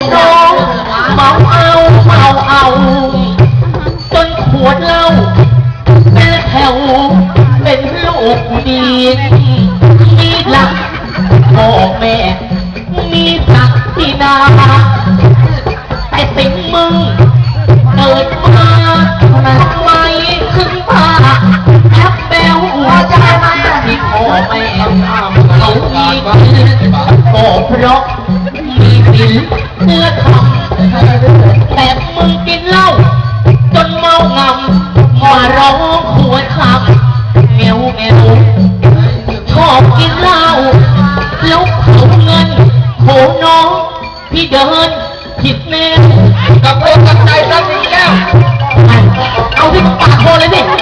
น้องเมาเอาเมาเอาจนขวดเหล้าเป็นแถวเป็นลูกดีมีหลักพ่อแม่ มีศักดินาแต่สิ่งมึงเกิดมาทำไมถึงพาแอปเบลที่พ่อแม่เขามีก็เพราะ เพื่อทำแต่มึงกินเหล้าจนเมางำมาร้องขวดคำเงวเงวชอบกินเหล้าแล้วเผาเงินโหน้อง พี่เดินผิดแนวกับตัวกับใจสักทีแก้ว เอาที่ปากโคนเลยสิ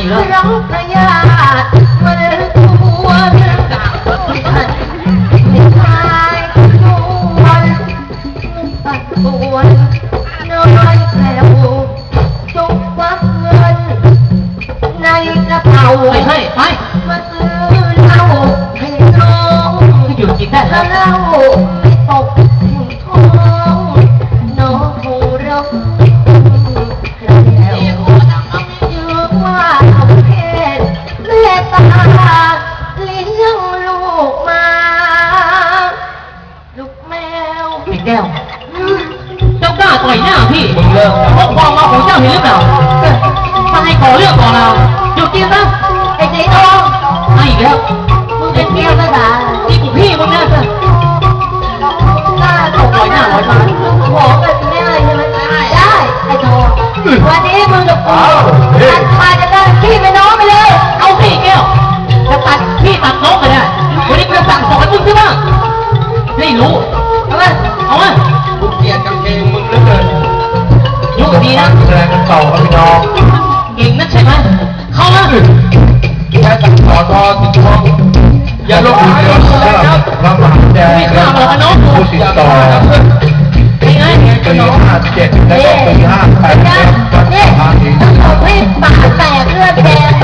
องแดงตายอยู่แล้วร้องพยาธิมันตัวเธองฉันไม่คลายนวลปัดปวนน้อยแผ่วจงควักเงิน ในกระเป๋าไม่ให้ไปมาซื้อเหล้าให้น้องที่อยู่กินได้แล้วเหล้าไม่ตกถึงท้องน้องคงร้อง แก้วเจ้ากล้าต่อยหน้าพี่มึงเลิกพวกความมาของเจ้าเห็นหรือเปล่าถ้าให้ขอเรื่องก่อนเราหยุดกินซะไอ้สีทองให้อีกแล้วมึงเป็นเพี้ยภาษานี่กูพี่มึงนะกล้าตกต่อยหน้าต่อยตาขอแบบนี้เลยใช่ไหมได้ไอ้ทองวันนี้มึงกับกูตัดขาดจะได้พี่ไปน้องไปเลย เอาสิแก้วจะตัดพี่ตัดน้องไปได้วันนี้กูจะสั่งสอนมึงใช่ไหมให้รู้ เอาไหมเอาไหมกูเกลียดกางเกงมึงเหลือเกินยุ่งดีนะแสดงกันต่อครับพี่น้องเก่งนักใช่ไหมเข้ามาแค่สั่งสอนพอติดท้องอย่าลงผู้มือที่เลยรับนะรับหมายแจ้งและผู้ติดต่อเป็นไงปีห้าเจ็ดและก็ปีห้าแปดวัดสาธีเอาให้ปากแตกเลือดแดง